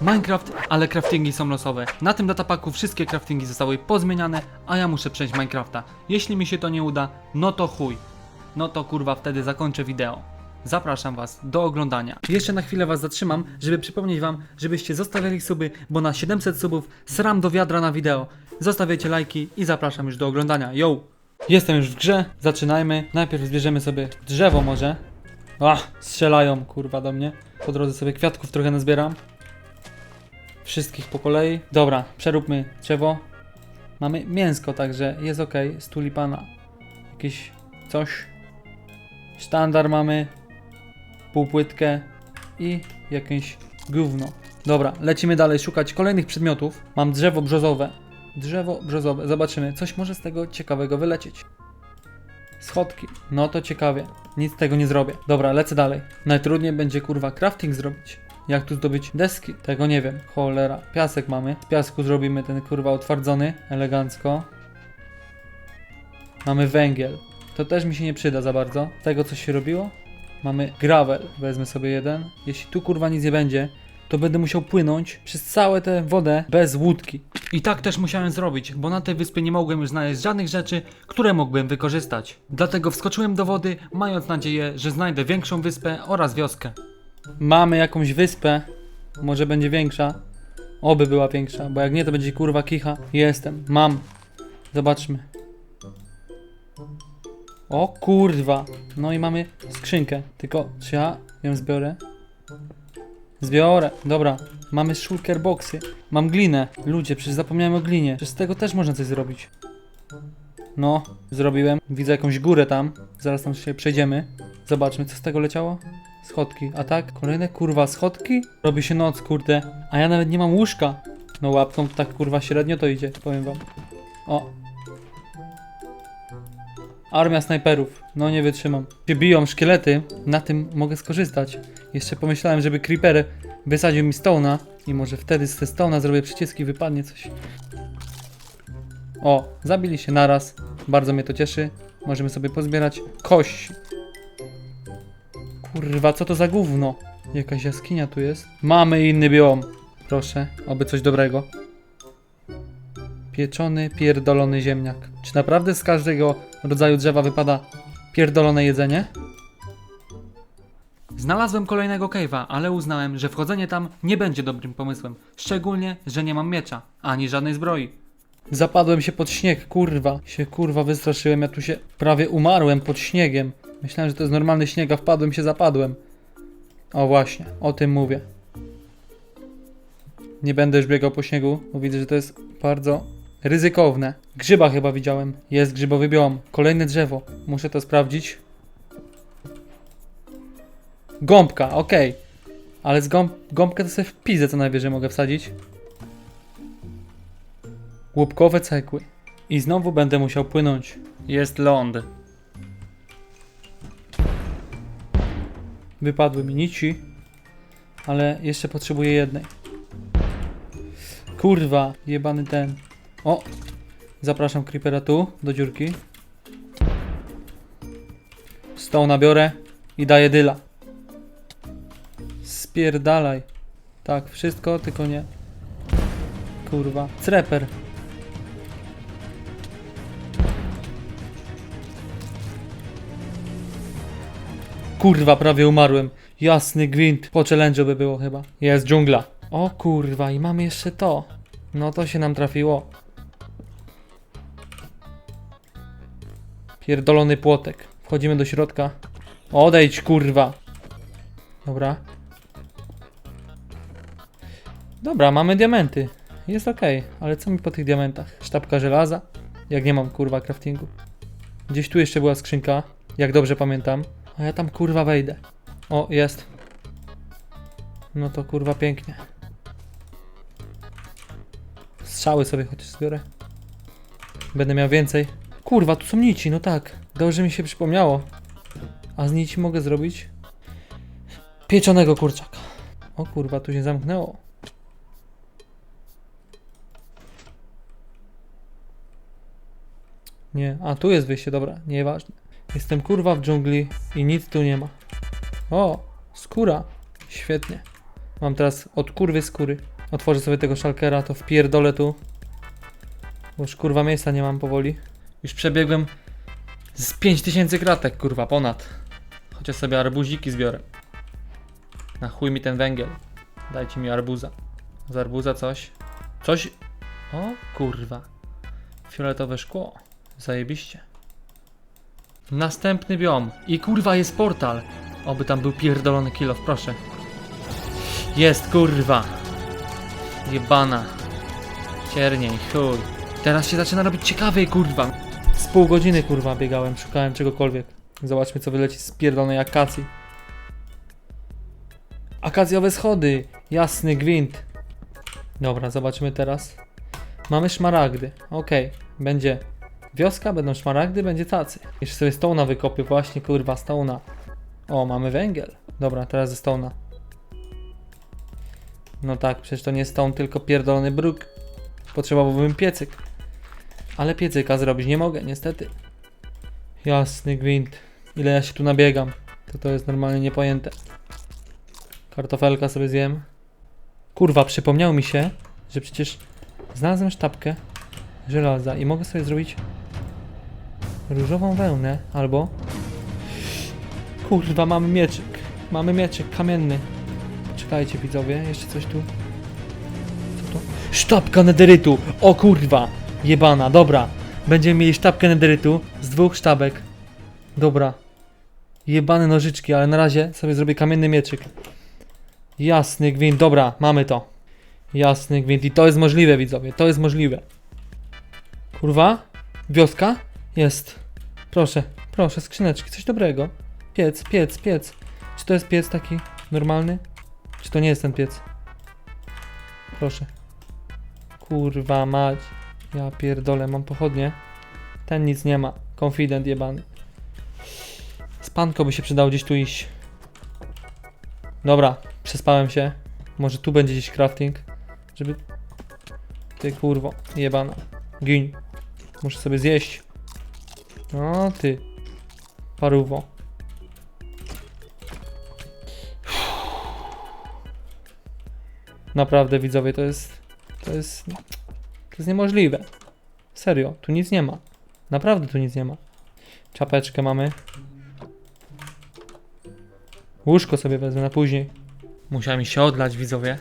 Minecraft, ale craftingi są losowe. Na tym datapaku wszystkie craftingi zostały pozmieniane, a ja muszę przejść Minecrafta. Jeśli mi się to nie uda, no to chuj. No to kurwa wtedy zakończę wideo. Zapraszam Was do oglądania. Jeszcze na chwilę Was zatrzymam, żeby przypomnieć Wam, żebyście zostawiali suby, bo na 700 subów sram do wiadra na wideo. Zostawiajcie lajki i zapraszam już do oglądania. Yo! Jestem już w grze, zaczynajmy. Najpierw zbierzemy sobie drzewo może. Ach, strzelają kurwa do mnie. Po drodze sobie kwiatków trochę nazbieram. Wszystkich po kolei. Dobra, przeróbmy drzewo. Mamy mięsko, także jest ok. Z tulipana. Jakieś coś. Sztandar mamy. Półpłytkę. I jakieś gówno. Dobra, lecimy dalej szukać kolejnych przedmiotów. Mam drzewo brzozowe. Drzewo brzozowe. Zobaczymy, coś może z tego ciekawego wylecieć. Schodki. No to ciekawie. Nic z tego nie zrobię. Dobra, lecę dalej. Najtrudniej będzie kurwa crafting zrobić. Jak tu zdobyć deski? Tego nie wiem. Cholera. Piasek mamy. Z piasku zrobimy ten kurwa utwardzony. Elegancko. Mamy węgiel. To też mi się nie przyda za bardzo. Z tego co się robiło? Mamy gravel. Wezmę sobie jeden. Jeśli tu kurwa nic nie będzie, to będę musiał płynąć przez całe tę wodę bez łódki. I tak też musiałem zrobić, bo na tej wyspie nie mogłem już znaleźć żadnych rzeczy, które mógłbym wykorzystać. Dlatego wskoczyłem do wody, mając nadzieję, że znajdę większą wyspę oraz wioskę. Mamy jakąś wyspę, może będzie większa. Oby była większa, bo jak nie to będzie kurwa kicha. Jestem, mam. Zobaczmy. O kurwa. No i mamy skrzynkę. Tylko czy ja ją zbiorę? Zbiorę. Dobra. Mamy shulker boxy. Mam glinę. Ludzie, przecież zapomniałem o glinie. Przecież z tego też można coś zrobić. No, zrobiłem. Widzę jakąś górę tam. Zaraz tam się przejdziemy. Zobaczmy, co z tego leciało. Schodki. A tak? Kolejne kurwa schodki? Robi się noc, kurde. A ja nawet nie mam łóżka. No łapką tak kurwa średnio to idzie, powiem wam. O. Armia snajperów. No nie wytrzymam. Się biją szkielety. Na tym mogę skorzystać. Jeszcze pomyślałem, żeby creeper wysadził mi stona i może wtedy z stona zrobię przyciski wypadnie coś. O, zabili się naraz. Bardzo mnie to cieszy. Możemy sobie pozbierać kości. Kurwa, co to za gówno? Jakaś jaskinia tu jest. Mamy inny biom. Proszę, oby coś dobrego. Pieczony, pierdolony ziemniak. Czy naprawdę z każdego rodzaju drzewa wypada pierdolone jedzenie? Znalazłem kolejnego cave'a, ale uznałem, że wchodzenie tam nie będzie dobrym pomysłem. Szczególnie, że nie mam miecza, ani żadnej zbroi. Zapadłem się pod śnieg, kurwa. Się kurwa wystraszyłem, ja tu się prawie umarłem pod śniegiem. Myślałem, że to jest normalny śnieg, a wpadłem się, zapadłem. O właśnie, o tym mówię. Nie będę już biegał po śniegu, bo widzę, że to jest bardzo ryzykowne. Grzyba chyba widziałem. Jest grzybowy biom. Kolejne drzewo. Muszę to sprawdzić. Gąbka, okej. Ale z gąb gąbkę to sobie w pizę co najwyżej mogę wsadzić. Łupkowe cegły. I znowu będę musiał płynąć. Jest ląd. Wypadły mi nici. Ale jeszcze potrzebuję jednej. Kurwa, jebany ten. O! Zapraszam creepera tu, do dziurki. Stoł nabiorę i daję dyla. Spierdalaj. Tak, wszystko, tylko nie. Kurwa. Creper. Kurwa, prawie umarłem. Jasny gwint. Po challenge'u by było chyba. Jest dżungla. O kurwa, i mamy jeszcze to. No to się nam trafiło. Pierdolony płotek. Wchodzimy do środka. Odejdź, kurwa. Dobra. Dobra, mamy diamenty. Jest ok, ale co mi po tych diamentach? Sztabka żelaza? Jak nie mam kurwa craftingu. Gdzieś tu jeszcze była skrzynka, jak dobrze pamiętam. A ja tam kurwa wejdę. O, jest. No to kurwa pięknie. Strzały sobie chociaż zbiorę. Będę miał więcej. Kurwa, tu są nici, no tak. Dobrze mi się przypomniało. A z nici mogę zrobić pieczonego kurczaka. O kurwa, tu się zamknęło. Nie, a tu jest wyjście, dobra, nieważne. Jestem kurwa w dżungli i nic tu nie ma. O, skóra. Świetnie. Mam teraz od kurwy skóry. Otworzę sobie tego szalkera, to wpierdolę tu. Bo już kurwa miejsca nie mam powoli. Już przebiegłem z 5000 kratek, kurwa, ponad. Chociaż sobie arbuziki zbiorę. Na chuj mi ten węgiel. Dajcie mi arbuza. Z arbuza coś. Coś. O kurwa. Fioletowe szkło. Zajebiście. Następny biom. I kurwa jest portal. Oby tam był pierdolony kilof, proszę. Jest kurwa. Jebana. Cierniej, chuj. Teraz się zaczyna robić ciekawiej, kurwa. Z pół godziny, kurwa, biegałem, szukałem czegokolwiek. Zobaczmy, co wyleci z pierdolonej akacji. Akacjowe schody. Jasny gwint. Dobra, zobaczymy teraz. Mamy szmaragdy. Okej, będzie wioska, będą szmaragdy, będzie tacy. Jeszcze sobie stołna wykopię, właśnie, kurwa, stołna. O, mamy węgiel. Dobra, teraz ze stołna. No tak, przecież to nie stone, tylko pierdolony bruk. Potrzebowałbym piecyk. Ale piecyka zrobić nie mogę, niestety. Jasny gwint. Ile ja się tu nabiegam. To to jest normalnie niepojęte. Kartofelka sobie zjem. Kurwa, przypomniało mi się, że przecież znalazłem sztabkę żelaza i mogę sobie zrobić różową wełnę albo Kurwa, mamy mieczyk. Mamy mieczyk kamienny. Czekajcie widzowie, jeszcze coś tu. Co to? Sztabka nederytu! O kurwa! Jebana, dobra. Będziemy mieli sztabkę nederytu z dwóch sztabek. Dobra. Jebane nożyczki, ale na razie sobie zrobię kamienny mieczyk. Jasny gwint, dobra, mamy to. Jasny gwint i to jest możliwe widzowie, to jest możliwe. Kurwa? Wioska? Jest. Proszę, proszę, skrzyneczki, coś dobrego. Piec, piec, piec. Czy to jest piec taki normalny? Czy to nie jest ten piec? Proszę. Kurwa mać. Ja pierdolę, mam pochodnie. Ten nic nie ma. Confident jebany. Spanko by się przydało gdzieś tu iść. Dobra, przespałem się. Może tu będzie gdzieś crafting. Żeby... Ty kurwo, jebana. Gin. Muszę sobie zjeść. O ty. Paruwo. Naprawdę widzowie, to jest. To jest. To jest niemożliwe. Serio, tu nic nie ma. Naprawdę tu nic nie ma. Czapeczkę mamy. Łóżko sobie wezmę na później. Musiałem się odlać, widzowie.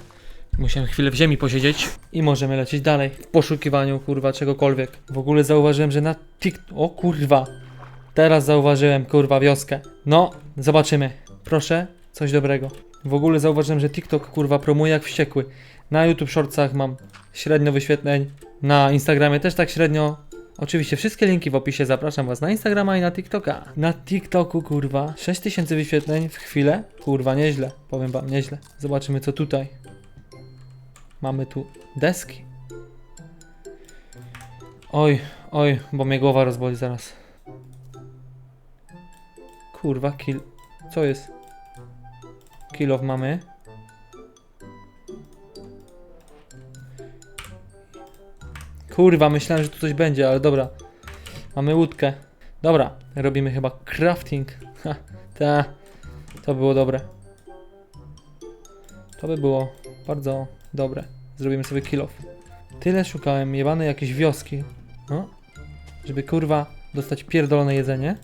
Musiałem chwilę w ziemi posiedzieć. I możemy lecieć dalej. W poszukiwaniu, kurwa, czegokolwiek. W ogóle zauważyłem, że na tik... O kurwa. Teraz zauważyłem, kurwa, wioskę. No, zobaczymy. Proszę, coś dobrego. W ogóle zauważyłem, że TikTok, kurwa, promuje jak wściekły. Na YouTube Shortsach mam średnio wyświetleń. Na Instagramie też tak średnio. Oczywiście wszystkie linki w opisie. Zapraszam was na Instagrama i na TikToka. Na TikToku, kurwa, 6000 wyświetleń w chwilę. Kurwa, nieźle. Powiem wam, nieźle. Zobaczymy co tutaj. Mamy tu deski. Oj, oj, bo mnie głowa rozboli zaraz. Kurwa, kill. Co jest? Kill off mamy. Kurwa, myślałem, że tu coś będzie, ale dobra. Mamy łódkę. Dobra, robimy chyba crafting. Ha, ta. To było dobre. To by było bardzo dobre. Zrobimy sobie kill off. Tyle szukałem, jebane jakieś wioski. No. Żeby kurwa dostać pierdolone jedzenie.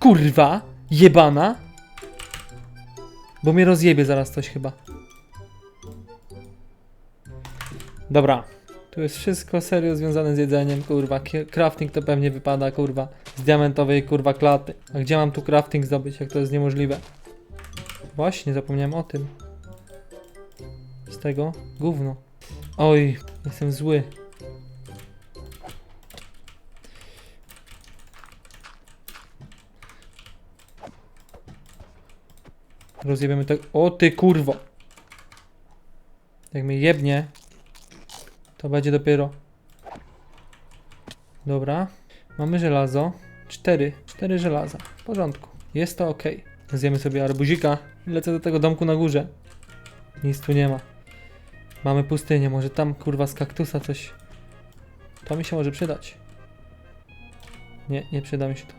Kurwa! Jebana! Bo mnie rozjebie zaraz coś chyba. Dobra. Tu jest wszystko serio związane z jedzeniem, kurwa. Crafting to pewnie wypada, kurwa. Z diamentowej, kurwa, klaty. A gdzie mam tu crafting zdobyć, jak to jest niemożliwe? Właśnie, zapomniałem o tym. Tego? Gówno. Oj, jestem zły. Rozjebiemy tak. O ty kurwo! Jak mnie jebnie, to będzie dopiero. Dobra. Mamy żelazo. Cztery. Cztery żelaza. W porządku. Jest to ok. Zjemy sobie arbuzika. Lecę do tego domku na górze. Nic tu nie ma. Mamy pustynię. Może tam kurwa z kaktusa coś. To mi się może przydać. Nie, nie przyda mi się to.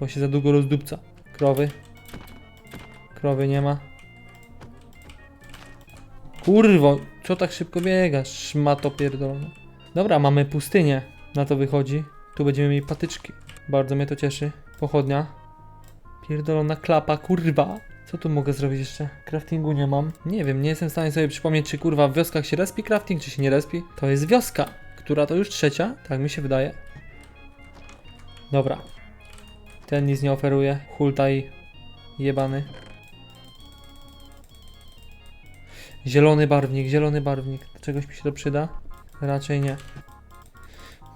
Bo się za długo rozdupca. Krowy. Krowy nie ma. Kurwo, co tak szybko biegasz? Szmato pierdolona. Dobra, mamy pustynię. Na to wychodzi. Tu będziemy mieli patyczki. Bardzo mnie to cieszy. Pochodnia. Pierdolona klapa, kurwa. Co tu mogę zrobić jeszcze? Craftingu nie mam. Nie wiem, nie jestem w stanie sobie przypomnieć, czy kurwa w wioskach się respi crafting, czy się nie respi. To jest wioska, która to już trzecia, tak mi się wydaje. Dobra. Ten nic nie oferuje. Hultaj jebany. Zielony barwnik, zielony barwnik. Do czegoś mi się to przyda? Raczej nie.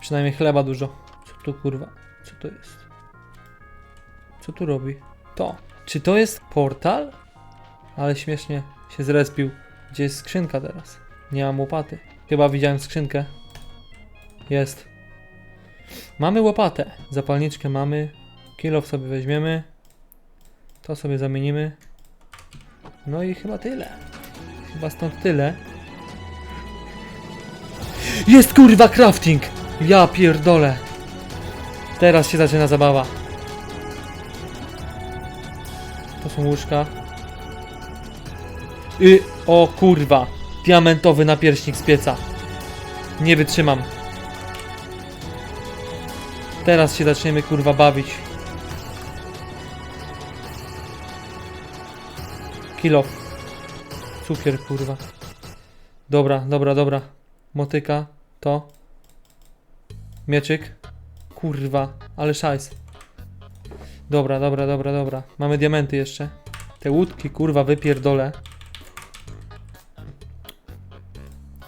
Przynajmniej chleba dużo. Co tu kurwa? Co to jest? Co tu robi? To. Czy to jest portal? Ale śmiesznie się zrespił. Gdzie jest skrzynka teraz? Nie mam łopaty. Chyba widziałem skrzynkę. Jest. Mamy łopatę. Zapalniczkę mamy. Kilof sobie weźmiemy. To sobie zamienimy. No i chyba tyle. Chyba stąd tyle. Jest kurwa crafting! Ja pierdolę. Teraz się zaczyna zabawa. To są łóżka. Y, o kurwa. Diamentowy napierśnik z pieca. Nie wytrzymam. Teraz się zaczniemy kurwa bawić. Kilo. Cukier kurwa. Dobra, dobra, dobra. Motyka. To. Mieczyk. Kurwa, ale szajs. Dobra, dobra, dobra, dobra. Mamy diamenty jeszcze. Te łódki, kurwa, wypierdolę.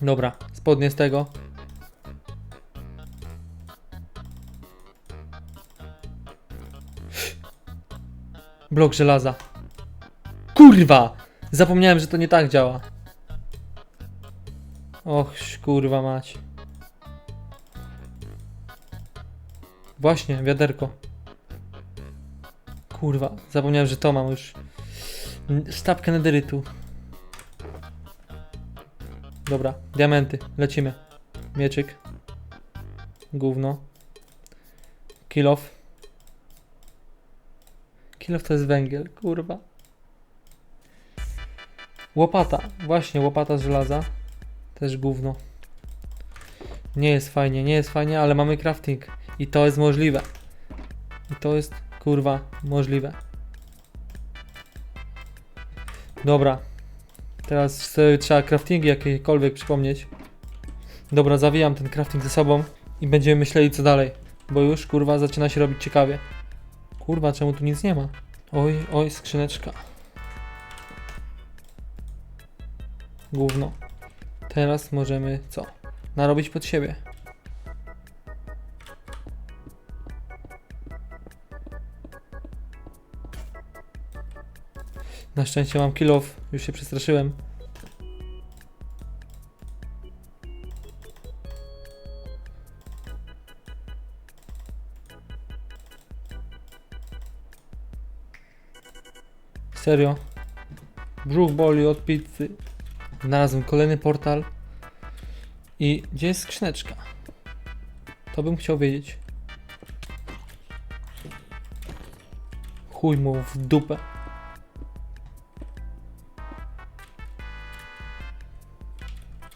Dobra, spodnie z tego. Blok żelaza. Kurwa! Zapomniałem, że to nie tak działa. Och, kurwa mać. Właśnie, wiaderko. Kurwa, zapomniałem, że to mam już. Sztabkę nederytu. Dobra, diamenty, lecimy. Mieczyk. Gówno. Kilof. Kilof to jest węgiel, kurwa. Łopata, właśnie łopata z żelaza. Też gówno. Nie jest fajnie, nie jest fajnie, ale mamy crafting. I to jest możliwe. I to jest kurwa możliwe. Dobra. Teraz trzeba craftingi jakiekolwiek przypomnieć. Dobra, zawijam ten crafting ze sobą i będziemy myśleli co dalej. Bo już kurwa zaczyna się robić ciekawie. Kurwa, czemu tu nic nie ma? Oj, oj, skrzyneczka. Gówno. Teraz możemy co? Narobić pod siebie. Na szczęście mam kill off, już się przestraszyłem. Serio? Brzuch boli od pizzy. Znalazłem kolejny portal. I gdzie jest skrzyneczka? To bym chciał wiedzieć. Chuj mu w dupę.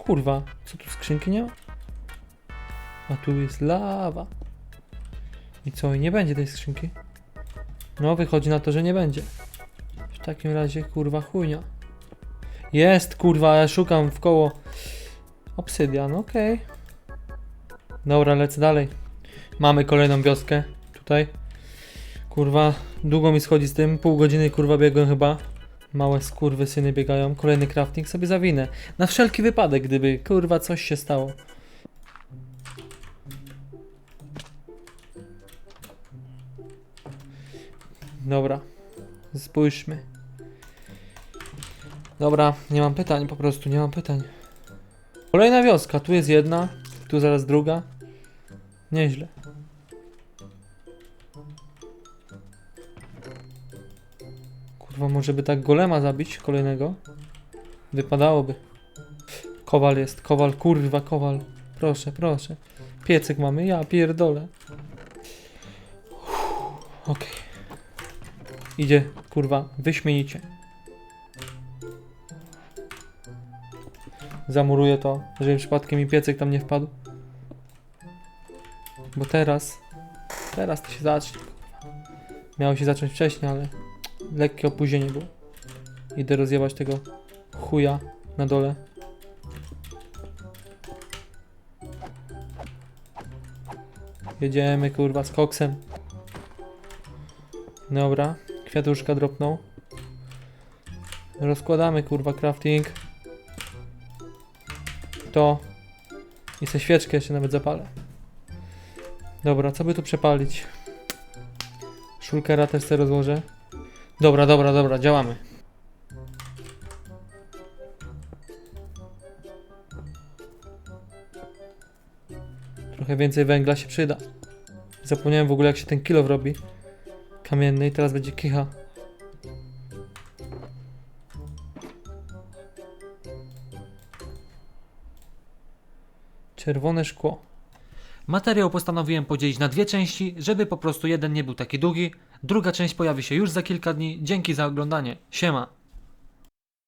Kurwa, co tu ma? A tu jest lawa. I co, i nie będzie tej skrzynki? No, wychodzi na to, że nie będzie. W takim razie, kurwa, chujnia. Jest, kurwa, ja szukam w koło. Obsydian, okej. Dobra, lecę dalej. Mamy kolejną wioskę. Tutaj. Kurwa, długo mi schodzi z tym. Pół godziny, kurwa, biegłem chyba. Małe skurwy syny biegają. Kolejny crafting sobie zawinę. Na wszelki wypadek, gdyby, kurwa, coś się stało. Dobra. Spójrzmy. Dobra, nie mam pytań, po prostu nie mam pytań. Kolejna wioska, tu jest jedna, tu zaraz druga. Nieźle. Kurwa, może by tak golema zabić kolejnego? Wypadałoby. Kowal jest, kowal, kurwa, kowal. Proszę, proszę. Piecyk mamy, ja pierdolę. Okej. Idzie, kurwa, wyśmienicie. Zamuruję to, żeby przypadkiem mi piecyk tam nie wpadł. Bo teraz, teraz to się zacznie. Miało się zacząć wcześniej, ale lekkie opóźnienie było. Idę rozjebać tego chuja na dole. Jedziemy kurwa z koksem. Dobra, kwiatuszka dropnął. Rozkładamy kurwa crafting. To. I se świeczkę jeszcze nawet zapalę. Dobra, co by tu przepalić? Szulkera też sobie rozłożę. Dobra, dobra, dobra, działamy. Trochę więcej węgla się przyda. Zapomniałem w ogóle jak się ten kilo robi. Kamienny i teraz będzie kicha. Czerwone szkło. Materiał postanowiłem podzielić na dwie części, żeby po prostu jeden nie był taki długi. Druga część pojawi się już za kilka dni. Dzięki za oglądanie. Siema.